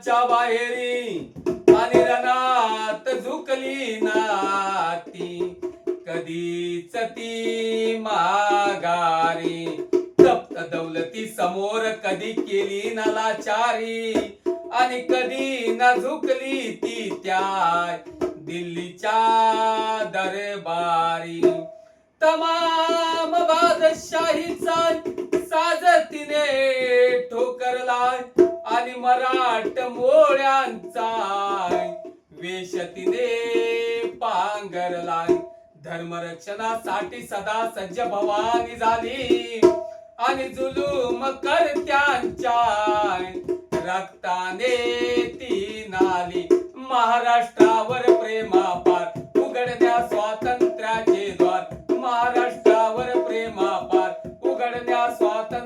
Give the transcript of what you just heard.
घराच्या बाहेरी आणि रनात झुकली नाती. कधीच ती माघारी. तप्त दौलती समोर कधी केली नलाचारी. आणि कधी ना झुकली ती त्या दिल्लीच्या दरबारी. तमाम बादशाहीचा आणि मराठ मोळ्यांचा वेशतीने धर्मरक्षणासाठी सदा सज्ज भवानी झाली. आणि जुलूम करत्यांच्या रक्ताने ती नाली. महाराष्ट्रावर प्रेमापार. उघडण्या स्वातंत्र्याचे द्वार. महाराष्ट्रावर प्रेमापार. उघडण्या स्वातंत्र्य